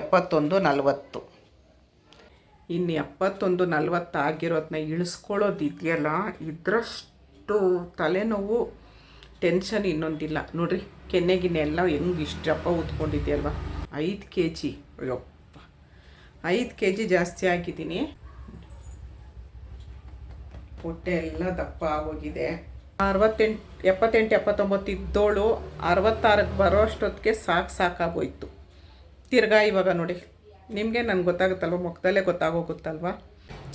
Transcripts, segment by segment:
ಎಪ್ಪತ್ತೊಂದು ನಲವತ್ತು. ಇನ್ನು ಎಪ್ಪತ್ತೊಂದು ನಲ್ವತ್ತು ಆಗಿರೋದನ್ನ ಇಳಿಸ್ಕೊಳ್ಳೋದು ಇದೆಯಲ್ಲ, ಇದರಷ್ಟು ತಲೆನೋವು ಟೆನ್ಷನ್ ಇನ್ನೊಂದಿಲ್ಲ. ನೋಡ್ರಿ ಕೆನ್ನೆಗಿನ ಎಲ್ಲ ಹೆಂಗೆ ಇಷ್ಟಪ್ಪ ಉತ್ಕೊಂಡಿದೆಯಲ್ವ ಐದು ಕೆ ಜಿ ಅಯ್ಯಪ್ಪ. ಐದು ಕೆ ಜಿ ಜಾಸ್ತಿ ಆಗಿದ್ದೀನಿ. ಹೊಟ್ಟೆ ಎಲ್ಲ ದಪ್ಪ ಆಗೋಗಿದೆ. ಅರವತ್ತೆಂಟು, ಎಪ್ಪತ್ತೆಂಟು, ಎಪ್ಪತ್ತೊಂಬತ್ತು ಇದ್ದೋಳು, ಅರವತ್ತಾರಕ್ಕೆ ಬರೋ ಅಷ್ಟೊತ್ತಿಗೆ ಸಾಕು ಸಾಕಾಗೋಯ್ತು. ತಿರ್ಗಾ ಇವಾಗ ನೋಡಿ, ನಿಮಗೆ ನನಗೆ ಗೊತ್ತಾಗುತ್ತಲ್ವ? ಮುಖದಲ್ಲೇ ಗೊತ್ತಾಗೋಗುತ್ತಲ್ವ?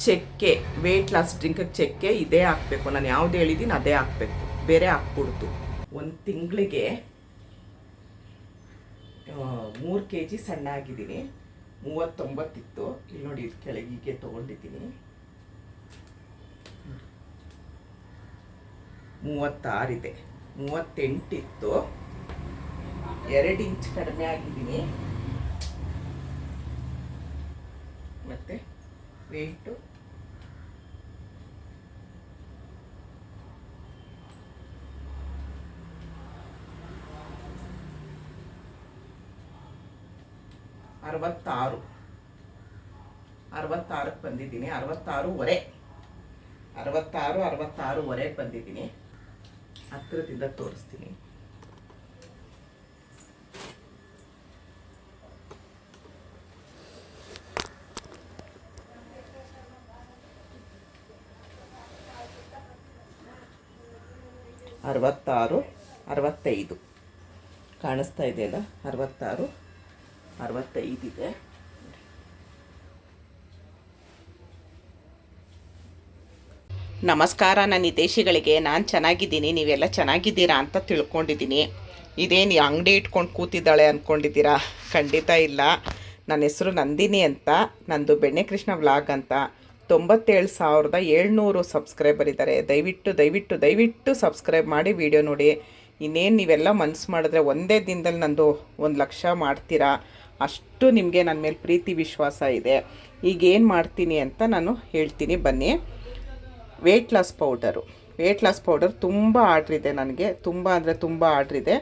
ಚೆಕ್ಕೆ ವೆಯ್ಟ್ ಲಾಸ್ ಡ್ರಿಂಕಿಗೆ ಚೆಕ್ಕೆ ಇದೇ ಹಾಕಬೇಕು. ನಾನು ಯಾವ್ದು ಹೇಳಿದ್ದೀನಿ ಅದೇ ಹಾಕಬೇಕು. ಬೇರೆ ಹಾಕ್ಬಿಡ್ತು. ಒಂದು ತಿಂಗಳಿಗೆ ಮೂರು ಕೆ ಜಿ ಸಣ್ಣ ಆಗಿದ್ದೀನಿ. ಮೂವತ್ತೊಂಬತ್ತಿತ್ತು. ಇಲ್ಲಿ ನೋಡಿ, ಇದು ಕೆಳಗೆ ಹೀಗೆ ತೊಗೊಂಡಿದ್ದೀನಿ. ಮೂವತ್ತಾರಿದೆ. ಮೂವತ್ತೆಂಟಿತ್ತು. ಎರಡು ಇಂಚ್ ಕಡಿಮೆ ಆಗಿದ್ದೀನಿ ಮತ್ತೆ ವೆಯ್ಟು ಅರವತ್ತಾರು. ಅರವತ್ತಾರಕ್ಕೆ ಬಂದಿದ್ದೀನಿ. ಅರವತ್ತಾರೂವರೆ. ಅರವತ್ತಾರು ಅರವತ್ತಾರೂವರೆಗೆ ಬಂದಿದ್ದೀನಿ. ಹತ್ತಿರದಿಂದ ತೋರಿಸ್ತೀನಿ. ಅರವತ್ತಾರು, ಅರವತ್ತೈದು. ಕಾಣಿಸ್ತಾ ಇದೆಯಲ್ಲ? ಅರವತ್ತಾರು ಅರವತ್ತೈದಿದೆ ನಮಸ್ಕಾರ, ನನ್ನ ವಿದೇಶಿಗಳಿಗೆ ನಾನು ಚೆನ್ನಾಗಿದ್ದೀನಿ. ನೀವೆಲ್ಲ ಚೆನ್ನಾಗಿದ್ದೀರಾ ಅಂತ ತಿಳ್ಕೊಂಡಿದ್ದೀನಿ. ಇದೇನು ಅಂಗಡಿ ಇಟ್ಕೊಂಡು ಕೂತಿದ್ದಾಳೆ ಅಂದ್ಕೊಂಡಿದ್ದೀರಾ ಖಂಡಿತ ಇಲ್ಲ. ನನ್ನ ಹೆಸರು ನಂದಿನಿ ಅಂತ. ನಂದು ಬೆಣ್ಣೆ ಕೃಷ್ಣ ವ್ಲಾಗ್ ಅಂತ. ತೊಂಬತ್ತೇಳು ಸಾವಿರದ ಏಳ್ನೂರು ಸಬ್ಸ್ಕ್ರೈಬರ್ ಇದ್ದಾರೆ. ದಯವಿಟ್ಟು ದಯವಿಟ್ಟು ದಯವಿಟ್ಟು ಸಬ್ಸ್ಕ್ರೈಬ್ ಮಾಡಿ ವಿಡಿಯೋ ನೋಡಿ. ಇನ್ನೇನು ನೀವೆಲ್ಲ ಮನಸ್ಸು ಮಾಡಿದ್ರೆ ಒಂದೇ ದಿನದಲ್ಲಿ ನಂದು ಒಂದು ಲಕ್ಷ ಮಾಡ್ತೀರಾ? ಅಷ್ಟು ನಿಮಗೆ ನನ್ನ ಮೇಲೆ ಪ್ರೀತಿ, ವಿಶ್ವಾಸ ಇದೆ. ಈಗ ಏನು ಮಾಡ್ತೀನಿ ಅಂತ ನಾನು ಹೇಳ್ತೀನಿ. ಬನ್ನಿ. Weight loss powder weight loss powder ತುಂಬ ಆರ್ಡ್ರ್ ಇದೆ ನನಗೆ. ತುಂಬ ಅಂದರೆ ತುಂಬ ಆರ್ಡ್ರ್ ಇದೆ.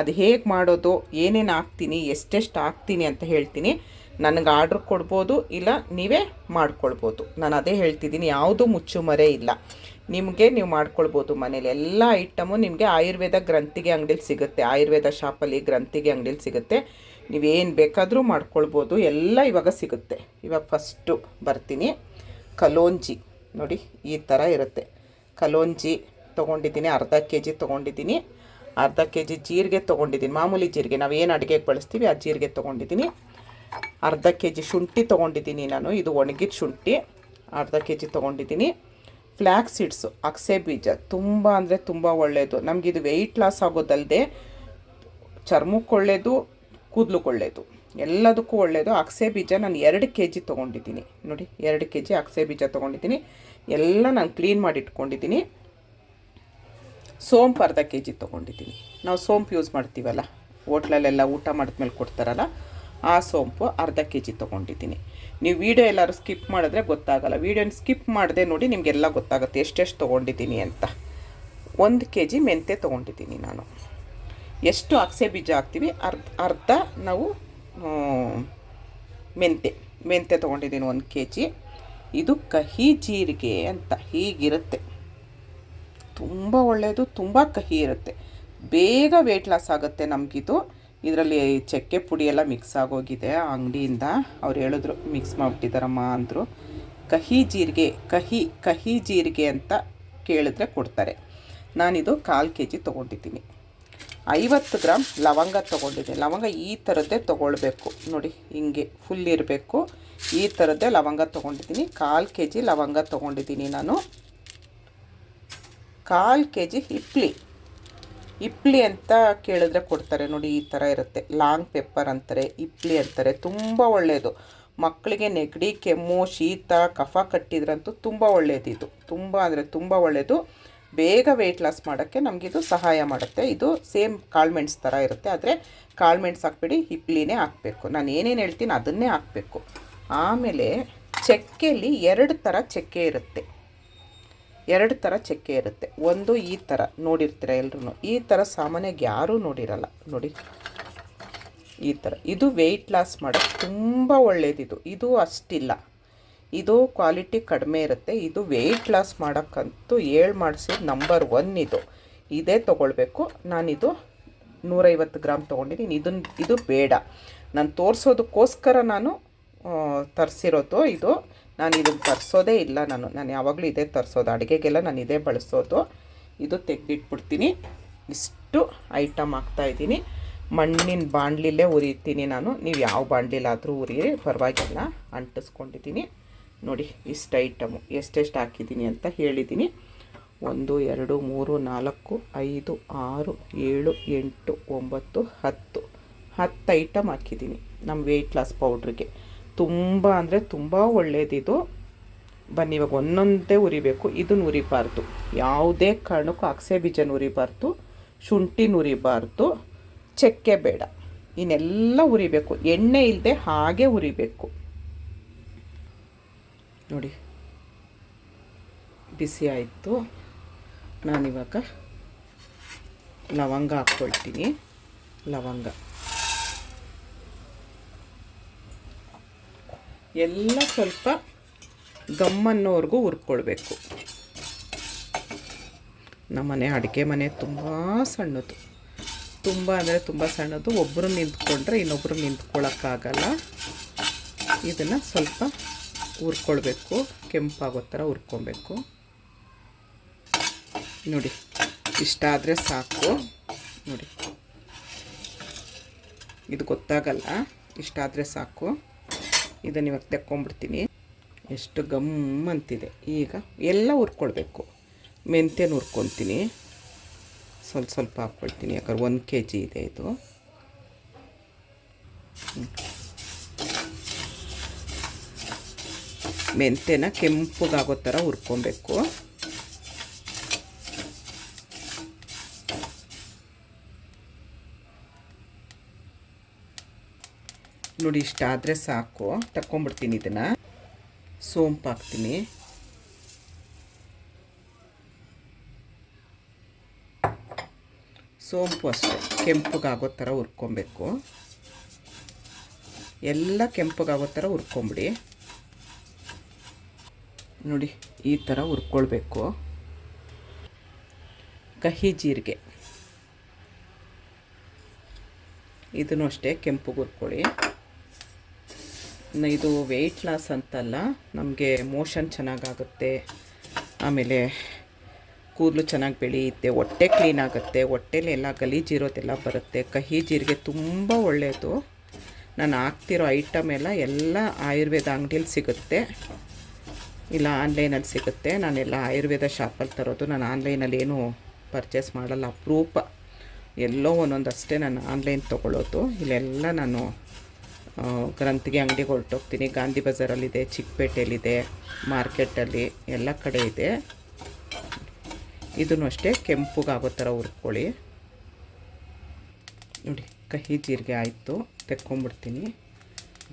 ಅದು ಹೇಗೆ ಮಾಡೋದು, ಏನೇನು ಹಾಕ್ತೀನಿ, ಎಷ್ಟೆಷ್ಟು ಹಾಕ್ತೀನಿ ಅಂತ ಹೇಳ್ತೀನಿ. ನನಗೆ ಆರ್ಡ್ರ್ ಕೊಡ್ಬೋದು ಇಲ್ಲ ನೀವೇ ಮಾಡ್ಕೊಳ್ಬೋದು. ನಾನು ಅದೇ ಹೇಳ್ತಿದ್ದೀನಿ, ಯಾವುದೂ ಮುಚ್ಚುಮರೆ ಇಲ್ಲ. ನಿಮಗೆ ನೀವು ಮಾಡ್ಕೊಳ್ಬೋದು ಮನೇಲಿ. ಎಲ್ಲ ಐಟಮು ನಿಮಗೆ ಆಯುರ್ವೇದ ಗ್ರಂಥಿಗೆ ಅಂಗಡಿಲಿ ಸಿಗುತ್ತೆ. ಆಯುರ್ವೇದ ಶಾಪಲ್ಲಿ ಗ್ರಂಥಿಗೆ ಅಂಗಡಿಲಿ ಸಿಗುತ್ತೆ. ನೀವೇನು ಬೇಕಾದರೂ ಮಾಡ್ಕೊಳ್ಬೋದು. ಎಲ್ಲ ಇವಾಗ ಸಿಗುತ್ತೆ. ಇವಾಗ ಫಸ್ಟು ಬರ್ತೀನಿ. ಕಲೋಂಜಿ. ನೋಡಿ, ಈ ಥರ ಇರುತ್ತೆ. ಕಲೋಂಜಿ ತೊಗೊಂಡಿದ್ದೀನಿ, ಅರ್ಧ ಕೆ ಜಿ ತೊಗೊಂಡಿದ್ದೀನಿ. ಅರ್ಧ ಕೆ ಜಿ ಜೀರಿಗೆ ತೊಗೊಂಡಿದ್ದೀನಿ. ಮಾಮೂಲಿ ಜೀರಿಗೆ. ನಾವು ಏನು ಅಡುಗೆಗೆ ಬಳಸ್ತೀವಿ, ಆ ಜೀರಿಗೆ ತೊಗೊಂಡಿದ್ದೀನಿ. ಅರ್ಧ ಕೆ ಜಿ ಶುಂಠಿ ತೊಗೊಂಡಿದ್ದೀನಿ ನಾನು. ಇದು ಒಣಗಿದ ಶುಂಠಿ. ಅರ್ಧ ಕೆ ಜಿ ತೊಗೊಂಡಿದ್ದೀನಿ. ಫ್ಲ್ಯಾಕ್ ಸೀಡ್ಸು ಅಕ್ಸೆ ಬೀಜ ತುಂಬ ಅಂದರೆ ತುಂಬ ಒಳ್ಳೆಯದು ಇದು ವೆಯ್ಟ್ ಲಾಸ್ ಆಗೋದಲ್ಲದೆ ಚರ್ಮಕ್ಕೆ ಒಳ್ಳೆಯದು ಕೂದಲುಕ್ಕೆ ಒಳ್ಳೆಯದು ಎಲ್ಲದಕ್ಕೂ ಒಳ್ಳೆಯದು ಅಕ್ಸೆ ಬೀಜ ನಾನು ಎರಡು ಕೆ ಜಿ ತೊಗೊಂಡಿದ್ದೀನಿ. ನೋಡಿ, ಎರಡು ಕೆ ಜಿ ಅಕ್ಸೆ ಬೀಜ ತೊಗೊಂಡಿದ್ದೀನಿ. ಎಲ್ಲ ನಾನು ಕ್ಲೀನ್ ಮಾಡಿ ಇಟ್ಕೊಂಡಿದ್ದೀನಿ. ಸೋಂಪು ಅರ್ಧ ಕೆ ಜಿ ತೊಗೊಂಡಿದ್ದೀನಿ. ನಾವು ಸೋಂಪು ಯೂಸ್ ಮಾಡ್ತೀವಲ್ಲ? ಹೋಟ್ಲಲ್ಲೆಲ್ಲ ಊಟ ಮಾಡಿದ್ಮೇಲೆ ಕೊಡ್ತಾರಲ್ಲ? ಆ ಸೋಂಪು ಅರ್ಧ ಕೆ ಜಿ ತೊಗೊಂಡಿದ್ದೀನಿ. ನೀವು ವೀಡಿಯೋ ಎಲ್ಲರೂ ಸ್ಕಿಪ್ ಮಾಡಿದ್ರೆ ಗೊತ್ತಾಗಲ್ಲ. ವೀಡಿಯೋನ ಸ್ಕಿಪ್ ಮಾಡದೆ ನೋಡಿ ನಿಮಗೆಲ್ಲ ಗೊತ್ತಾಗುತ್ತೆ ಎಷ್ಟೆಷ್ಟು ತೊಗೊಂಡಿದ್ದೀನಿ ಅಂತ. ಒಂದು ಕೆ ಜಿ ಮೆಂತೆ ತೊಗೊಂಡಿದ್ದೀನಿ ನಾನು. ಎಷ್ಟು ಅಕ್ಸೆ ಬೀಜ ಹಾಕ್ತೀವಿ? ಅರ್ಧ ಅರ್ಧ ನಾವು ಮೆಂತೆ ಮೆಂತೆ ತೊಗೊಂಡಿದ್ದೀನಿ ಒಂದು ಕೆ ಜಿ ಇದು ಕಹಿ ಜೀರಿಗೆ ಅಂತ. ಹೀಗಿರುತ್ತೆ. ತುಂಬ ಒಳ್ಳೆಯದು ತುಂಬ ಕಹಿ ಇರುತ್ತೆ. ಬೇಗ ವೆಯ್ಟ್ ಲಾಸ್ ಆಗುತ್ತೆ ನಮಗಿದು. ಇದರಲ್ಲಿ ಚಕ್ಕೆ ಪುಡಿ ಎಲ್ಲ ಮಿಕ್ಸ್ ಆಗೋಗಿದೆ ಆ ಅಂಗಡಿಯಿಂದ. ಅವ್ರು ಹೇಳಿದ್ರು ಮಿಕ್ಸ್ ಮಾಡಿಬಿಟ್ಟಿದ್ದಾರಮ್ಮ ಅಂದರು. ಕಹಿ ಜೀರಿಗೆ, ಕಹಿ ಕಹಿ ಜೀರಿಗೆ ಅಂತ ಕೇಳಿದ್ರೆ ಕೊಡ್ತಾರೆ. ನಾನಿದು ಕಾಲು ಕೆ ಜಿ ತೊಗೊಂಡಿದ್ದೀನಿ. ಐವತ್ತು ಗ್ರಾಮ್ ಲವಂಗ ತೊಗೊಂಡಿದ್ದೆ ಲವಂಗ ಈ ಥರದ್ದೇ ತೊಗೊಳ್ಬೇಕು. ನೋಡಿ, ಹಿಂಗೆ ಫುಲ್ ಇರಬೇಕು. ಈ ಥರದ್ದೇ ಲವಂಗ ತೊಗೊಂಡಿದ್ದೀನಿ. ಕಾಲು ಕೆ ಜಿ ಲವಂಗ ತೊಗೊಂಡಿದ್ದೀನಿ ನಾನು. ಕಾಲು ಕೆ ಜಿ ಹಿಪ್ಲಿ ಇಪ್ಲಿ ಅಂತ ಕೇಳಿದ್ರೆ ಕೊಡ್ತಾರೆ. ನೋಡಿ, ಈ ಥರ ಇರುತ್ತೆ. ಲಾಂಗ್ ಪೆಪ್ಪರ್ ಅಂತಾರೆ, ಇಪ್ಲಿ ಅಂತಾರೆ. ತುಂಬ ಒಳ್ಳೆಯದು ಮಕ್ಕಳಿಗೆ ನೆಗಡಿ, ಕೆಮ್ಮು, ಶೀತ, ಕಫ ಕಟ್ಟಿದ್ರಂತೂ ತುಂಬ ಒಳ್ಳೆಯದು ಇದು. ತುಂಬ ಅಂದರೆ ತುಂಬ ಒಳ್ಳೆಯದು ಬೇಗ ವೆಯ್ಟ್ ಲಾಸ್ ಮಾಡೋಕ್ಕೆ ನಮಗಿದು ಸಹಾಯ ಮಾಡುತ್ತೆ. ಇದು ಸೇಮ್ ಕಾಳ್ಮೆಣ್ಸ್ ಥರ ಇರುತ್ತೆ. ಆದರೆ ಕಾಳ್ಮೆಣ್ಸ್ ಹಾಕ್ಬೇಡಿ ಹಿಪ್ಲಿನೇ ಹಾಕಬೇಕು. ನಾನು ಏನೇನು ಹೇಳ್ತೀನಿ ಅದನ್ನೇ ಹಾಕಬೇಕು. ಆಮೇಲೆ ಚಕ್ಕೆಯಲ್ಲಿ ಎರಡು ಥರ ಚಕ್ಕೆ ಇರುತ್ತೆ. ಎರಡು ಥರ ಚಕ್ಕೆ ಇರುತ್ತೆ. ಒಂದು ಈ ಥರ ನೋಡಿರ್ತೀರ ಎಲ್ರೂ ಈ ಥರ ಸಾಮಾನ್ಯವಾಗಿ ಯಾರೂ ನೋಡಿರಲ್ಲ. ನೋಡಿ. ಈ ಥರ ಇದು ವೆಯ್ಟ್ ಲಾಸ್ ಮಾಡೋದು ತುಂಬ ಒಳ್ಳೆಯದಿದು ಇದು ಅಷ್ಟಿಲ್ಲ. ಇದು ಕ್ವಾಲಿಟಿ ಕಡಿಮೆ ಇರುತ್ತೆ. ಇದು ವೆಯ್ಟ್ ಲಾಸ್ ಮಾಡೋಕ್ಕಂತೂ ಏಳು ಮಾಡಿಸಿದ ನಂಬರ್ ಒನ್ ಇದು. ಇದೇ ತೊಗೊಳ್ಬೇಕು. ನಾನಿದು ನೂರೈವತ್ತು ಗ್ರಾಮ್ ತೊಗೊಂಡಿದ್ದೀನಿ ಇದನ್ನು ಇದು ಬೇಡ. ನಾನು ತೋರಿಸೋದಕ್ಕೋಸ್ಕರ ನಾನು ತರಿಸಿರೋದು ಇದು. ನಾನು ಇದನ್ನು ತರಿಸೋದೇ ಇಲ್ಲ ನಾನು ನಾನು ಯಾವಾಗಲೂ ಇದೇ ತರಿಸೋದು. ಅಡುಗೆಗೆಲ್ಲ ನಾನು ಇದೇ ಬಳಸೋದು. ಇದು ತೆಗೆದಿಟ್ಬಿಡ್ತೀನಿ. ಇಷ್ಟು ಐಟಮ್ ಹಾಕ್ತಾಯಿದ್ದೀನಿ ಮಣ್ಣಿನ ಬಾಣಲಿಲೇ ಉರಿತೀನಿ ನಾನು. ನೀವು ಯಾವ ಬಾಣಲಿಲಾದರೂ ಉರಿ, ಪರವಾಗಿಲ್ಲ, ಅಂಟಿಸ್ಕೊಂಡಿದ್ದೀನಿ. ನೋಡಿ, ಇಷ್ಟು ಐಟಮು. ಎಷ್ಟೆಷ್ಟು ಹಾಕಿದ್ದೀನಿ ಅಂತ ಹೇಳಿದ್ದೀನಿ. ಒಂದು, ಎರಡು, ಮೂರು, ನಾಲ್ಕು, ಐದು, ಆರು, ಏಳು, ಎಂಟು, ಒಂಬತ್ತು, ಹತ್ತು. ಹತ್ತು ಐಟಮ್ ಹಾಕಿದ್ದೀನಿ ನಮ್ಮ ವೆಯ್ಟ್ ಲಾಸ್ ಪೌಡ್ರಿಗೆ ತುಂಬ ಅಂದರೆ ತುಂಬ ಒಳ್ಳೆಯದಿದು ಬನ್ನಿ, ಇವಾಗ ಒಂದೊಂದೇ ಉರಿಬೇಕು. ಇದನ್ನು ಉರಿಬಾರ್ದು. ಯಾವುದೇ ಕಾರಣಕ್ಕೂ ಅಕ್ಸೆ ಬೀಜನ ಉರಿಬಾರ್ದು. ಶುಂಠಿ ಉರಿಬಾರ್ದು ಚಕ್ಕೆ ಬೇಡ. ಇನ್ನೆಲ್ಲ ಉರಿಬೇಕು. ಎಣ್ಣೆ ಇಲ್ಲದೆ ಹಾಗೆ ಉರಿಬೇಕು. ನೋಡಿ. ಬಿಸಿ ಆಯಿತು. ನಾನಿವಾಗ ಲವಂಗ ಹಾಕ್ಕೊಳ್ತೀನಿ. ಲವಂಗ. ಎಲ್ಲ ಸ್ವಲ್ಪ ಗಮ್ಮನ್ನೋವರೆಗೂ ಹುರ್ಕೊಳ್ಬೇಕು ನಮ್ಮನೆ ಅಡುಗೆ ಮನೆ ತುಂಬ ಸಣ್ಣದು. ತುಂಬ ಅಂದರೆ ತುಂಬ ಸಣ್ಣದು. ಒಬ್ಬರು ನಿಂತ್ಕೊಂಡ್ರೆ ಇನ್ನೊಬ್ಬರು ನಿಂತ್ಕೊಳ್ಳೋಕ್ಕಾಗಲ್ಲ ಇದನ್ನು ಸ್ವಲ್ಪ ಹುರ್ಕೊಳ್ಬೇಕು. ಕೆಂಪಾಗೋ ಥರ ಹುರ್ಕೊಬೇಕು ನೋಡಿ, ಇಷ್ಟ ಆದರೆ ಸಾಕು. ನೋಡಿ, ಇದು ಗೊತ್ತಾಗಲ್ಲ. ಇಷ್ಟಾದರೆ ಸಾಕು. ಇದನ್ನು ಇವಾಗ ತೆಕ್ಕೊಂಬಿಡ್ತೀನಿ. ಎಷ್ಟು ಗಮ್ ಅಂತಿದೆ. ಈಗ ಎಲ್ಲ ಹುರ್ಕೊಳ್ಬೇಕು. ಮೆಂತ್ಯನ ಹುರ್ಕೊತೀನಿ ಸ್ವಲ್ಪ ಸ್ವಲ್ಪ ಹಾಕ್ಕೊಳ್ತೀನಿ. ಯಾಕಂದ್ರೆ ಒಂದು ಕೆ ಜಿ ಇದೆ ಇದು. ಮೆಂತ್ಯನ ಕೆಂಪಗಾಗೋ ಥರ ಹುರ್ಕೊಬೇಕು. ನೋಡಿ ಇಷ್ಟಾದರೆ ಸಾಕು. ತಕ್ಕೊಂಬಿಡ್ತೀನಿ ಇದನ್ನು. ಸೋಂಪು ಹಾಕ್ತೀನಿ. ಸೋಂಪು ಅಷ್ಟೆ. ಕೆಂಪಗಾಗೋ ಥರ ಹುರ್ಕೊಬೇಕು. ಎಲ್ಲ ಕೆಂಪಗಾಗೋ ಥರ ಹುರ್ಕೊಂಬಿಡಿ. ನೋಡಿ, ಈ ಥರ ಹುರ್ಕೊಳ್ಬೇಕು. ಕಹಿ ಜೀರಿಗೆ. ಇದನ್ನು ಅಷ್ಟೇ ಕೆಂಪು ಹುರ್ಕೊಳ್ಳಿ. ಇದು ವೆಯ್ಟ್ ಲಾಸ್ ಅಂತಲ್ಲ, ನಮಗೆ ಮೋಷನ್ ಚೆನ್ನಾಗಾಗುತ್ತೆ. ಆಮೇಲೆ ಕೂದಲು ಚೆನ್ನಾಗಿ ಬೆಳೆಯುತ್ತೆ, ಹೊಟ್ಟೆ ಕ್ಲೀನ್ ಆಗುತ್ತೆ ಹೊಟ್ಟೆಲಿ ಎಲ್ಲ ಗಲೀಜಿರೋದೆಲ್ಲ ಬರುತ್ತೆ. ಕಹಿ ಜೀರಿಗೆ ತುಂಬ ಒಳ್ಳೆಯದು ನಾನು ಹಾಕ್ತಿರೋ ಐಟಮ್ ಎಲ್ಲ ಎಲ್ಲ ಆಯುರ್ವೇದ ಅಂಗಡಿಯಲ್ಲಿ ಸಿಗುತ್ತೆ. ಇಲ್ಲ ಆನ್ಲೈನಲ್ಲಿ ಸಿಗುತ್ತೆ. ನಾನೆಲ್ಲ ಆಯುರ್ವೇದ ಶಾಪಲ್ಲಿ ತರೋದು. ನಾನು ಆನ್ಲೈನಲ್ಲಿ ಏನು ಪರ್ಚೇಸ್ ಮಾಡಲ್ಲ. ಅಪರೂಪ ಎಲ್ಲೋ ಒಂದೊಂದು ಅಷ್ಟೇ ನಾನು ಆನ್ಲೈನ್ ತೊಗೊಳ್ಳೋದು ಇಲ್ಲೆಲ್ಲ ನಾನು ಗ್ರಂಥಿಗೆ ಅಂಗಡಿಗೆ ಹೊರಟೋಗ್ತೀನಿ ಗಾಂಧಿ ಬಜಾರಲ್ಲಿದೆ, ಚಿಕ್ಕಪೇಟೆಯಲ್ಲಿದೆ, ಮಾರ್ಕೆಟಲ್ಲಿ ಎಲ್ಲ ಕಡೆ ಇದೆ. ಇದನ್ನು ಅಷ್ಟೇ ಕೆಂಪುಗಾಗೋ ಥರ ಹುರ್ಕೊಳ್ಳಿ. ನೋಡಿ, ಕಹಿ ಜೀರಿಗೆ ಆಯಿತು. ತೆಕ್ಕೊಂಬಿಡ್ತೀನಿ.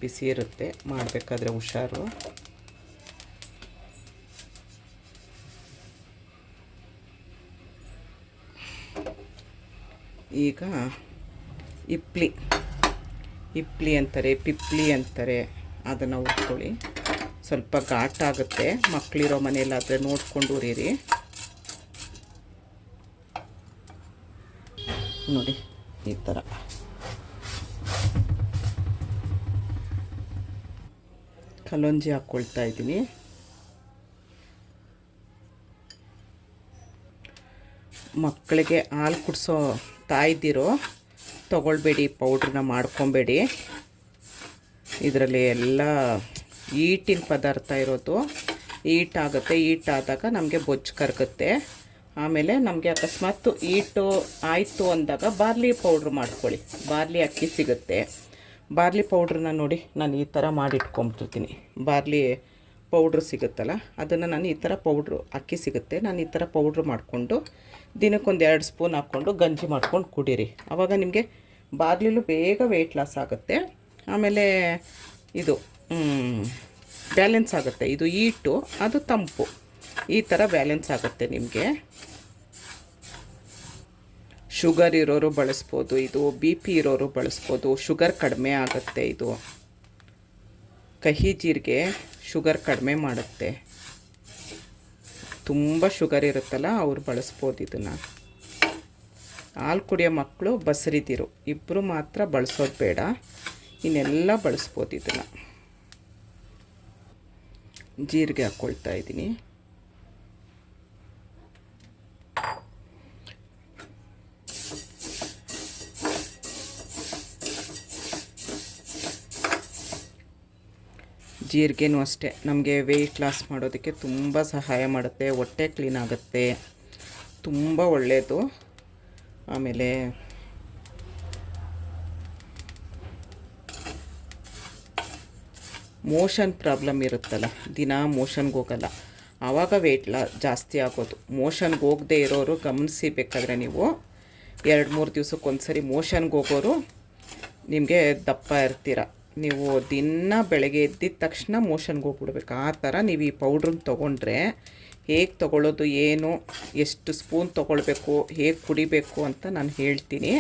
ಬಿಸಿ ಇರುತ್ತೆ, ಮಾಡಬೇಕಾದ್ರೆ ಹುಷಾರು. ಈಗ ಇಪ್ಲಿ. ಇಪ್ಲಿ ಅಂತಾರೆ, ಪಿಪ್ಲಿ ಅಂತಾರೆ. ಅದನ್ನು ಉಟ್ಕೊಳ್ಳಿ ಸ್ವಲ್ಪ ಘಾಟಾಗುತ್ತೆ ಮಕ್ಕಳಿರೋ ಮನೆಯಲ್ಲಾದರೆ ನೋಡಿಕೊಂಡು ಉರಿರಿ ನೋಡಿ, ಈ ಥರ ಕಲೊಂಜಿ ಹಾಕ್ಕೊಳ್ತಾ ಇದ್ದೀನಿ. ಮಕ್ಕಳಿಗೆ ಹಾಲು ಕುಡಿಸೋ ತಾಯ್ದಿರೋ ತೊಗೊಳ್ಬೇಡಿ ಪೌಡ್ರನ್ನ ಮಾಡ್ಕೊಬೇಡಿ. ಇದರಲ್ಲಿ ಎಲ್ಲ ಈಟಿನ ಪದಾರ್ಥ ಇರೋದು ಈಟ್ ಆಗುತ್ತೆ ಈಟ್ ಆದಾಗ ನಮಗೆ ಬೊಜ್ಜು ಕರಗುತ್ತೆ. ಆಮೇಲೆ ನಮಗೆ ಅಕಸ್ಮಾತ್ ಈಟು ಆಯಿತು ಅಂದಾಗ ಬಾರ್ಲಿ ಪೌಡ್ರ್ ಮಾಡ್ಕೊಳ್ಳಿ. ಬಾರ್ಲಿ ಅಕ್ಕಿ ಸಿಗುತ್ತೆ. ಬಾರ್ಲಿ ಪೌಡ್ರನ್ನ ನೋಡಿ ನಾನು ಈ ಥರ ಮಾಡಿಟ್ಕೊಂಬಿಟ್ಟಿರ್ತೀನಿ. ಬಾರ್ಲಿ ಪೌಡ್ರ್ ಸಿಗುತ್ತಲ್ಲ, ಅದನ್ನು ನಾನು ಈ ಥರ ಪೌಡ್ರು ಅಕ್ಕಿ ಸಿಗುತ್ತೆ. ನಾನು ಈ ಥರ ಪೌಡ್ರ್ ಮಾಡಿಕೊಂಡು ದಿನಕ್ಕೊಂದು ಎರಡು ಸ್ಪೂನ್ ಹಾಕ್ಕೊಂಡು ಗಂಜಿ ಮಾಡ್ಕೊಂಡು ಕುಡೀರಿ. ಆವಾಗ ನಿಮಗೆ ಬಾರ್ಲಿಲು ಬೇಗ ವೆಯ್ಟ್ ಲಾಸ್ ಆಗುತ್ತೆ. ಆಮೇಲೆ ಇದು ಬ್ಯಾಲೆನ್ಸ್ ಆಗುತ್ತೆ. ಇದು ಈಟು, ಅದು ತಂಪು. ಈ ಥರ ಬ್ಯಾಲೆನ್ಸ್ ಆಗುತ್ತೆ ನಿಮಗೆ. ಶುಗರ್ ಇರೋರು ಬಳಸ್ಬೋದು, ಇದು ಬಿ ಪಿ ಇರೋರು ಬಳಸ್ಬೋದು, ಶುಗರ್ ಕಡಿಮೆ ಆಗುತ್ತೆ ಇದು. ಕಹಿ ಜೀರಿಗೆ ಶುಗರ್ ಕಡಿಮೆ ಮಾಡುತ್ತೆ. ತುಂಬ ಶುಗರ್ ಇರುತ್ತಲ್ಲ, ಅವ್ರು ಬಳಸ್ಬೋದು ಇದನ್ನು. ಹಾಲು ಕುಡಿಯೋ ಮಕ್ಕಳು ಬಸರಿದಿರು ಇಬ್ಬರು ಮಾತ್ರ ಬಳಸೋದು ಬೇಡ, ಇನ್ನೆಲ್ಲ ಬಳಸ್ಬೋದು ಇದನ್ನು. ಜೀರಿಗೆ ಹಾಕ್ಕೊಳ್ತಾ ಇದ್ದೀನಿ. ಜೀರಿಗೆನೂ ಅಷ್ಟೇ. ನಮಗೆ ವೆಯ್ಟ್ ಲಾಸ್ ಮಾಡೋದಕ್ಕೆ ತುಂಬ ಸಹಾಯ ಮಾಡುತ್ತೆ, ಹೊಟ್ಟೆ ಕ್ಲೀನ್ ಆಗುತ್ತೆ, ತುಂಬ ಒಳ್ಳೆಯದು ಆಮೇಲೆ ಮೋಷನ್ ಪ್ರಾಬ್ಲಮ್ ಇರುತ್ತಲ್ಲ, ದಿನ ಮೋಷನ್ಗೆ ಹೋಗಲ್ಲ. ಆವಾಗ ವೆಯ್ಟ್ ಲಾ ಜಾಸ್ತಿ ಆಗೋದು. ಮೋಷನ್ಗೆ ಹೋಗದೆ ಇರೋರು ಗಮನಿಸಿ ಬೇಕಾದರೆ ನೀವು ಎರಡು ಮೂರು ದಿವ್ಸಕ್ಕೆ ಸರಿ ಮೋಷನ್ಗೆ ಹೋಗೋರು ನಿಮಗೆ ದಪ್ಪ ಇರ್ತೀರ. ನೀವು ದಿನ ಬೆಳಗ್ಗೆ ಎದ್ದಿದ ತಕ್ಷಣ ಮೋಷನ್ಗೆ ಹೋಗ್ಬಿಡ್ಬೇಕು. ಆ ಥರ ನೀವು ಈ ಪೌಡ್ರನ್ನ ತೊಗೊಂಡ್ರೆ ಹೇಗೆ ತೊಗೊಳ್ಳೋದು, ಏನು, ಎಷ್ಟು ಸ್ಪೂನ್ ತೊಗೊಳ್ಬೇಕು, ಹೇಗೆ ಕುಡಿಬೇಕು ಅಂತ ನಾನು ಹೇಳ್ತೀನಿ.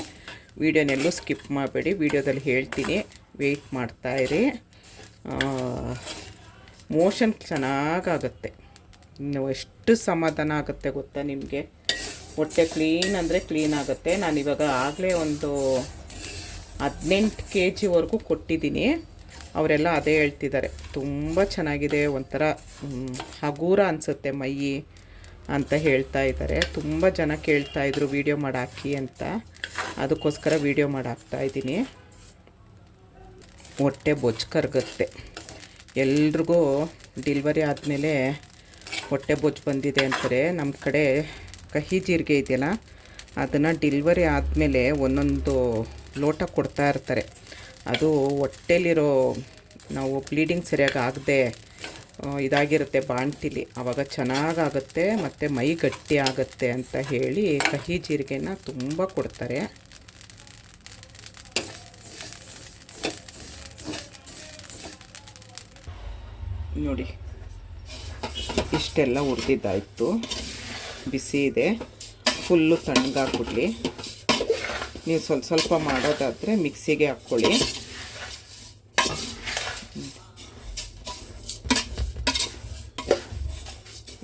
ವೀಡಿಯೋನೆಲ್ಲೂ ಸ್ಕಿಪ್ ಮಾಡಬೇಡಿ, ವೀಡಿಯೋದಲ್ಲಿ ಹೇಳ್ತೀನಿ. ವೆಯ್ಟ್ ಮಾಡ್ತಾಯಿರಿ ಮೋಷನ್ ಚೆನ್ನಾಗತ್ತೆ ಇನ್ನು ಎಷ್ಟು ಸಮಾಧಾನ ಆಗುತ್ತೆ ಗೊತ್ತಾ ನಿಮಗೆ? ಹೊಟ್ಟೆ ಕ್ಲೀನ್ ಅಂದರೆ ಕ್ಲೀನ್ ಆಗುತ್ತೆ. ನಾನಿವಾಗ ಆಗಲೇ ಒಂದು ಹದಿನೆಂಟು ಕೆ ಜಿವರೆಗೂ ಕೊಟ್ಟಿದ್ದೀನಿ. ಅವರೆಲ್ಲ ಅದೇ ಹೇಳ್ತಿದ್ದಾರೆ. ತುಂಬ ಚೆನ್ನಾಗಿದೆ, ಒಂಥರ ಹಗೂರ ಅನಿಸುತ್ತೆ ಮೈ ಅಂತ ಹೇಳ್ತಾ ಇದ್ದಾರೆ. ತುಂಬ ಜನ ಕೇಳ್ತಾ ಇದ್ರು ವೀಡಿಯೋ ಮಾಡಿ ಹಾಕಿ ಅಂತ. ಅದಕ್ಕೋಸ್ಕರ ವೀಡಿಯೋ ಇದ್ದೀನಿ. ಹೊಟ್ಟೆ ಬೊಜ್ಜು ಕರಗುತ್ತೆ ಎಲ್ರಿಗೂ ಡಿಲ್ವರಿ ಆದಮೇಲೆ ಹೊಟ್ಟೆ ಬೊಜ್ಜು ಬಂದಿದೆ ಅಂತಾರೆ. ನಮ್ಮ ಕಡೆ ಕಹಿ ಜೀರಿಗೆ ಇದೆಯಲ್ಲ, ಅದನ್ನು ಡಿಲ್ವರಿ ಆದಮೇಲೆ ಒಂದೊಂದು ಲೋಟ ಕೊಡ್ತಾ ಇರ್ತಾರೆ. ಅದು ಹೊಟ್ಟೆಲಿರೋ ನಾವು ಬ್ಲೀಡಿಂಗ್ ಸರಿಯಾಗಿ ಆಗದೆ ಇದಾಗಿರುತ್ತೆ ಬಾಣ್ತಿಲಿ. ಆವಾಗ ಚೆನ್ನಾಗಾಗುತ್ತೆ ಮತ್ತು ಮೈ ಗಟ್ಟಿ ಆಗುತ್ತೆ ಅಂತ ಹೇಳಿ ಕಹಿ ಜೀರಿಗೆನ ತುಂಬ ಕೊಡ್ತಾರೆ. ನೋಡಿ, ಇಷ್ಟೆಲ್ಲ ಹುರಿದಿದ್ದಾಯಿತು. ಬಿಸಿ ಇದೆ. ಫುಲ್ಲು ತಣ್ಣಗಾಕ್ಬಿಡ್ಲಿ ನೀವು ಸ್ವಲ್ಪ ಸ್ವಲ್ಪ ಮಾಡೋದಾದರೆ ಮಿಕ್ಸಿಗೆ ಹಾಕ್ಕೊಳ್ಳಿ.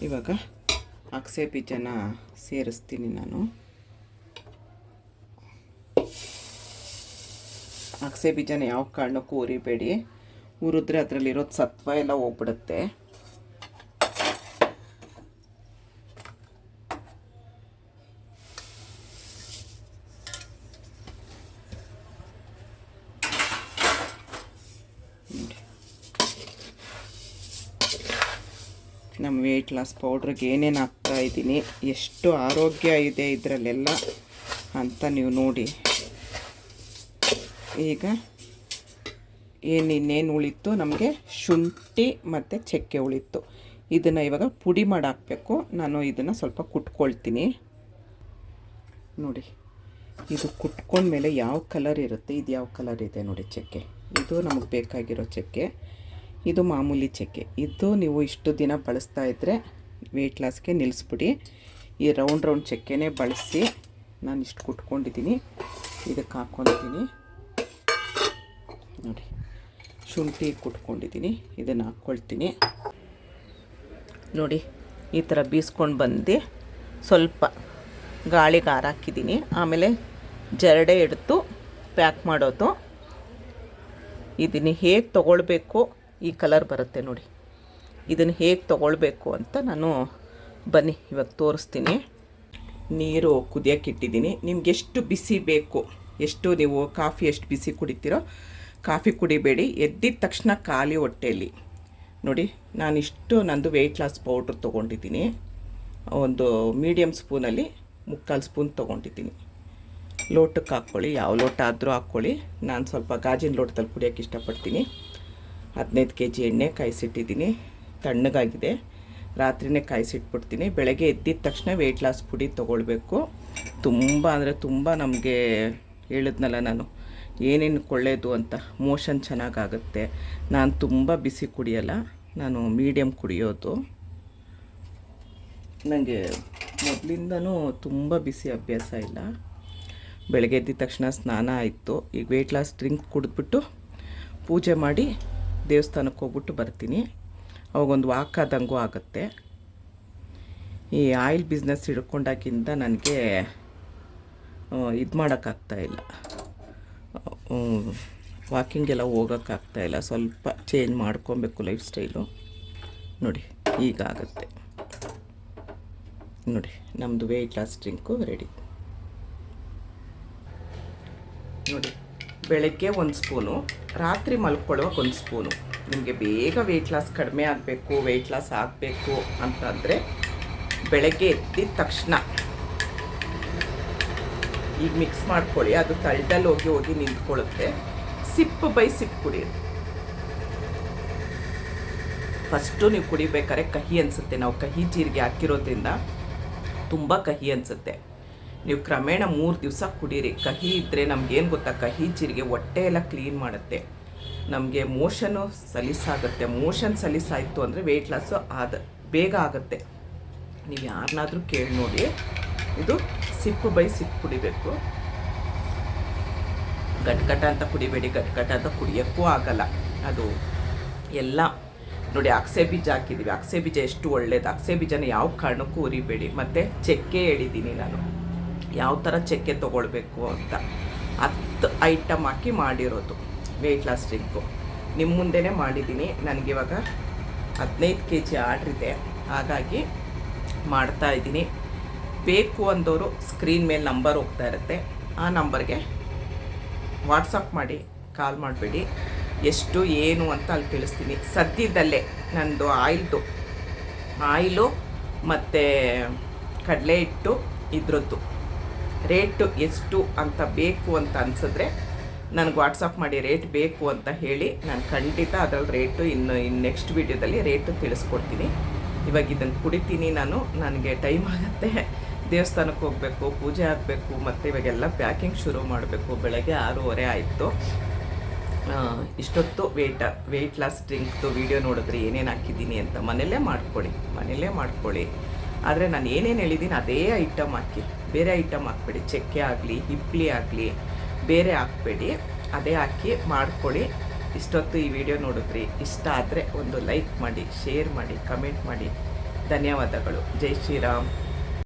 ಇವಾಗ ಅಕ್ಸೆ ಬೀಜನ ಸೇರಿಸ್ತೀನಿ ನಾನು. ಅಕ್ಸೆ ಬೀಜನ ಯಾವ ಕಾರಣಕ್ಕೂ ಉರಿಬೇಡಿ. ಉರಿದ್ರೆ ಅದರಲ್ಲಿರೋದು ಸತ್ವ ಎಲ್ಲ ಹೋಗ್ಬಿಡುತ್ತೆ ನೋಡಿ. ನಮ್ಮ ವೆಯ್ಟ್ ಲಾಸ್ ಪೌಡ್ರಿಗೆ ಏನೇನು ಹಾಕ್ತಾ ಇದ್ದೀನಿ, ಎಷ್ಟು ಆರೋಗ್ಯ ಇದೆ ಇದರಲ್ಲೆಲ್ಲ ಅಂತ ನೀವು ನೋಡಿ. ಈಗ ಏನು ಇನ್ನೇನು ಉಳಿತು ನಮಗೆ ಶುಂಠಿ ಮತ್ತು ಚಕ್ಕೆ ಉಳಿತು ಇದನ್ನು ಇವಾಗ ಪುಡಿ ಮಾಡಿ ಹಾಕಬೇಕು. ನಾನು ಇದನ್ನು ಸ್ವಲ್ಪ ಕುಟ್ಕೊಳ್ತೀನಿ. ನೋಡಿ, ಇದು ಕುಟ್ಕೊಂಡ್ಮೇಲೆ ಯಾವ ಕಲರ್ ಇರುತ್ತೆ? ಇದು ಯಾವ ಕಲರ್ ಇದೆ ನೋಡಿ ಚಕ್ಕೆ. ಇದು ನಮಗೆ ಬೇಕಾಗಿರೋ ಚಕ್ಕೆ. ಇದು ಮಾಮೂಲಿ ಚಕ್ಕೆ. ಇದು ನೀವು ಇಷ್ಟು ದಿನ ಬಳಸ್ತಾ ಇದ್ದರೆ ವೆಯ್ಟ್ ಲಾಸ್ಗೆ ನಿಲ್ಲಿಸ್ಬಿಡಿ ಈ ರೌಂಡ್ ರೌಂಡ್ ಚಕ್ಕೆನೇ ಬಳಸಿ ನಾನು ಇಷ್ಟು ಕುಟ್ಕೊಂಡಿದ್ದೀನಿ ಇದಕ್ಕೆ ಹಾಕ್ಕೊತೀನಿ ನೋಡಿ, ಶುಂಠಿ ಕುಟ್ಕೊಂಡಿದ್ದೀನಿ ಇದನ್ನು ಹಾಕ್ಕೊಳ್ತೀನಿ ನೋಡಿ, ಈ ಥರ ಬೀಸ್ಕೊಂಡು ಬಂದು ಸ್ವಲ್ಪ ಗಾಳಿಗೆ ಹಾರಾಕಿದ್ದೀನಿ ಆಮೇಲೆ ಜರಡೆ ಹಿಡ್ದು ಪ್ಯಾಕ್ ಮಾಡೋದು. ಇದನ್ನು ಹೇಗೆ ತೊಗೊಳ್ಬೇಕು? ಈ ಕಲರ್ ಬರುತ್ತೆ ನೋಡಿ. ಇದನ್ನು ಹೇಗೆ ತೊಗೊಳ್ಬೇಕು ಅಂತ ನಾನು ಬನ್ನಿ, ಇವಾಗ ತೋರಿಸ್ತೀನಿ. ನೀರು ಕುದಿಯೋಕೆ ಇಟ್ಟಿದ್ದೀನಿ. ನಿಮ್ಗೆ ಎಷ್ಟು ಬಿಸಿ ಬೇಕು, ಎಷ್ಟು ನೀವು ಕಾಫಿ ಎಷ್ಟು ಬಿಸಿ ಕುಡಿತೀರೋ ಕಾಫಿ ಕುಡಿಬೇಡಿ. ಎದ್ದಿದ ತಕ್ಷಣ ಖಾಲಿ ಹೊಟ್ಟೆಯಲ್ಲಿ ನೋಡಿ ನಾನಿಷ್ಟು ನಂದು ವೆಯ್ಟ್ ಲಾಸ್ ಪೌಡ್ರ್ ತೊಗೊಂಡಿದ್ದೀನಿ. ಒಂದು ಮೀಡಿಯಮ್ ಸ್ಪೂನಲ್ಲಿ ಮುಕ್ಕಾಲು ಸ್ಪೂನ್ ತೊಗೊಂಡಿದ್ದೀನಿ. ಲೋಟಕ್ಕೆ ಹಾಕ್ಕೊಳ್ಳಿ, ಯಾವ ಲೋಟ ಆದರೂ ಹಾಕ್ಕೊಳ್ಳಿ. ನಾನು ಸ್ವಲ್ಪ ಗಾಜಿನ ಲೋಟದಲ್ಲಿ ಕುಡಿಯೋಕ್ಕೆ ಇಷ್ಟಪಡ್ತೀನಿ. ಹದಿನೈದು ಕೆ ಜಿ ಎಣ್ಣೆ ಕಾಯಿಸಿಟ್ಟಿದ್ದೀನಿ. ತಣ್ಣಗಾಗಿದೆ. ರಾತ್ರಿನೇ ಕಾಯಿಸಿಟ್ಬಿಡ್ತೀನಿ. ಬೆಳಗ್ಗೆ ಎದ್ದಿದ ತಕ್ಷಣ ವೆಯ್ಟ್ ಲಾಸ್ ಪುಡಿ ತೊಗೊಳ್ಬೇಕು. ತುಂಬ ಅಂದರೆ ತುಂಬ ನಮಗೆ ಹೇಳಿದ್ನಲ್ಲ ನಾನು, ಏನೇನು ಕೊಳ್ಳೇದು ಅಂತ. ಮೋಷನ್ ಚೆನ್ನಾಗಾಗುತ್ತೆ. ನಾನು ತುಂಬ ಬಿಸಿ ಕುಡಿಯಲ್ಲ. ನಾನು ಮೀಡಿಯಮ್ ಕುಡಿಯೋದು. ನನಗೆ ಮೊದಲಿಂದನೂ ತುಂಬ ಬಿಸಿ ಅಭ್ಯಾಸ ಇಲ್ಲ. ಬೆಳಗ್ಗೆ ಎದ್ದಿದ ತಕ್ಷಣ ಸ್ನಾನ ಆಯಿತು. ಈಗ ವೆಯ್ಟ್ ಲಾಸ್ ಡ್ರಿಂಕ್ ಕುಡಿದ್ಬಿಟ್ಟು ಪೂಜೆ ಮಾಡಿ ದೇವಸ್ಥಾನಕ್ಕೆ ಹೋಗ್ಬಿಟ್ಟು ಬರ್ತೀನಿ. ಅವಾಗೊಂದು ವಾಕ್ ಆದಂಗೂ ಆಗುತ್ತೆ. ಈ ಆಯಿಲ್ ಬಿಸ್ನೆಸ್ ಹಿಡ್ಕೊಂಡಾಗಿಂದ ನನಗೆ ಇದು ಮಾಡೋಕ್ಕಾಗ್ತಾ ಇಲ್ಲ. ವಾಕಿಂಗೆಲ್ಲ ಹೋಗೋಕ್ಕಾಗ್ತಾ ಇಲ್ಲ. ಸ್ವಲ್ಪ ಚೇಂಜ್ ಮಾಡ್ಕೊಬೇಕು ಲೈಫ್ ಸ್ಟೈಲು. ನೋಡಿ, ಈಗ ಆಗುತ್ತೆ. ನೋಡಿ ನಮ್ಮದು ವೆಯ್ಟ್ ಲಾಸ್ ಡ್ರಿಂಕು ರೆಡಿ. ನೋಡಿ. ಬೆಳಗ್ಗೆ ಒಂದು ಸ್ಪೂನು, ರಾತ್ರಿ ಮಲ್ಕೊಳ್ಳೋಕೆ ಒಂದು ಸ್ಪೂನು. ನಿಮಗೆ ಬೇಗ ವೆಯ್ಟ್ ಲಾಸ್ ಕಡಿಮೆ ಆಗಬೇಕು ವೆಯ್ಟ್ ಲಾಸ್ ಆಗಬೇಕು ಅಂತಂದರೆ ಬೆಳಗ್ಗೆ ಎದ್ದಿದ ತಕ್ಷಣ ಈಗ ಮಿಕ್ಸ್ ಮಾಡ್ಕೊಳ್ಳಿ. ಅದು ತಳ್ದಲ್ಲಿ ಹೋಗಿ ಹೋಗಿ ನಿಂತ್ಕೊಳ್ಳುತ್ತೆ. ಸಿಪ್ ಬೈ ಸಿಪ್ ಕುಡಿಯೋದು ಫಸ್ಟು ನೀವು ಕುಡಿಬೇಕಾದ್ರೆ ಕಹಿ ಅನಿಸುತ್ತೆ. ನಾವು ಕಹಿ ಜೀರಿಗೆ ಹಾಕಿರೋದ್ರಿಂದ ತುಂಬ ಕಹಿ ಅನಿಸುತ್ತೆ. ನೀವು ಕ್ರಮೇಣ ಮೂರು ದಿವಸ ಕುಡೀರಿ. ಕಹಿ ಇದ್ದರೆ ನಮಗೇನು ಗೊತ್ತಾ? ಕಹಿ ಜೀರಿಗೆ ಹೊಟ್ಟೆ ಎಲ್ಲ ಕ್ಲೀನ್ ಮಾಡುತ್ತೆ. ನಮಗೆ ಮೋಷನು ಸಲೀಸಾಗುತ್ತೆ. ಮೋಷನ್ ಸಲೀಸಾಯಿತು ಅಂದರೆ ವೆಯ್ಟ್ ಲಾಸು ಆದ, ಬೇಗ ಆಗುತ್ತೆ. ನೀವು ಯಾರನ್ನಾದರೂ ಕೇಳಿ ನೋಡಿ. ಇದು ಸಿಪ್ಪು ಬೈ ಸಿಪ್ಪು ಕುಡಿಬೇಕು. ಗಟ್ಕಟ ಅಂತ ಕುಡಿಬೇಡಿ. ಗಟ್ಕಟ ಅಂತ ಕುಡಿಯೋಕ್ಕೂ ಆಗಲ್ಲ. ಅದು ಎಲ್ಲ ನೋಡಿ, ಅಕ್ಸೆ ಬೀಜ ಹಾಕಿದ್ದೀವಿ ಅಕ್ಸೆ ಬೀಜ ಎಷ್ಟು ಒಳ್ಳೇದು. ಅಕ್ಸೆ ಬೀಜನ ಯಾವ ಕಾರಣಕ್ಕೂ ಉರಿಬೇಡಿ. ಮತ್ತು ಚೆಕ್ಕೆ ಹೇಳಿದ್ದೀನಿ ನಾನು. ಯಾವ ಥರ ಚಕ್ಕೆ ತೊಗೊಳ್ಬೇಕು ಅಂತ ಹತ್ತು ಐಟಮ್ ಹಾಕಿ ಮಾಡಿರೋದು. ವೆಯ್ಟ್ ಲಾಸ್ ಡ್ರಿಂಕು ನಿಮ್ಮ ಮುಂದೆನೇ ಮಾಡಿದ್ದೀನಿ. ನನಗಿವಾಗ ಹದಿನೈದು ಕೆ ಜಿ ಆರ್ಡ್ರಿದೆ ಹಾಗಾಗಿ ಮಾಡ್ತಾ ಇದ್ದೀನಿ. ಬೇಕು ಅಂದವರು ಸ್ಕ್ರೀನ್ ಮೇಲೆ ನಂಬರ್ ಹೋಗ್ತಾ ಇರುತ್ತೆ. ಆ ನಂಬರ್ಗೆ ವಾಟ್ಸಪ್ ಮಾಡಿ ಕಾಲ್ ಮಾಡಬೇಡಿ. ಎಷ್ಟು, ಏನು ಅಂತ ಅಲ್ಲಿ ತಿಳಿಸ್ತೀನಿ. ಸದ್ಯದಲ್ಲೇ ನಂದು ಆಯಿಲ್ದು ಆಯಿಲು ಮತ್ತು ಕಡಲೆ ಹಿಟ್ಟು ಇದ್ರದ್ದು. ರೇಟು ಎಷ್ಟು ಅಂತ ಬೇಕು ಅಂತ ಅನಿಸಿದ್ರೆ ನನಗೆ ವಾಟ್ಸಪ್ ಮಾಡಿ ರೇಟ್ ಬೇಕು ಅಂತ ಹೇಳಿ ನಾನು ಖಂಡಿತ ಅದರಲ್ಲಿ ರೇಟು ಇನ್ನು ಇನ್ನು ನೆಕ್ಸ್ಟ್ ವೀಡಿಯೋದಲ್ಲಿ ರೇಟು ತಿಳಿಸ್ಕೊಡ್ತೀನಿ. ಇವಾಗ ಇದನ್ನು ಕುಡಿತೀನಿ ನಾನು, ನನಗೆ ಟೈಮ್ ಆಗುತ್ತೆ. ದೇವಸ್ಥಾನಕ್ಕೆ ಹೋಗಬೇಕು, ಪೂಜೆ ಆಗಬೇಕು, ಮತ್ತು ಇವಾಗೆಲ್ಲ ಪ್ಯಾಕಿಂಗ್ ಶುರು ಮಾಡಬೇಕು. ಬೆಳಗ್ಗೆ ಆರೂವರೆ ಆಯಿತು. ಇಷ್ಟೊತ್ತು ವೆಯ್ಟ್ ವೆಯ್ಟ್ ಲಾಸ್ ಡ್ರಿಂಕ್ದು ವೀಡಿಯೋ ನೋಡಿದ್ರೆ ಏನೇನು ಹಾಕಿದ್ದೀನಿ ಅಂತ ಮನೆಯಲ್ಲೇ ಮಾಡ್ಕೊಳ್ಳಿ ಮನೆಯಲ್ಲೇ ಮಾಡ್ಕೊಳ್ಳಿ. ಆದರೆ ನಾನು ಏನೇನು ಹೇಳಿದ್ದೀನಿ ಅದೇ ಐಟಮ್ ಹಾಕಿ. ಬೇರೆ ಐಟಮ್ ಹಾಕ್ಬೇಡಿ, ಚಕ್ಕೆ ಆಗಲಿ, ಹಿಪ್ಲಿ ಆಗಲಿ, ಬೇರೆ ಹಾಕ್ಬೇಡಿ. ಅದೇ ಹಾಕಿ ಮಾಡ್ಕೊಳ್ಳಿ. ಇಷ್ಟೊತ್ತು ಈ ವಿಡಿಯೋ ನೋಡಿದ್ರಿ, ಇಷ್ಟ ಆದರೆ ಒಂದು ಲೈಕ್ ಮಾಡಿ ಶೇರ್ ಮಾಡಿ ಕಮೆಂಟ್ ಮಾಡಿ. ಧನ್ಯವಾದಗಳು. ಜೈ ಶ್ರೀರಾಮ್.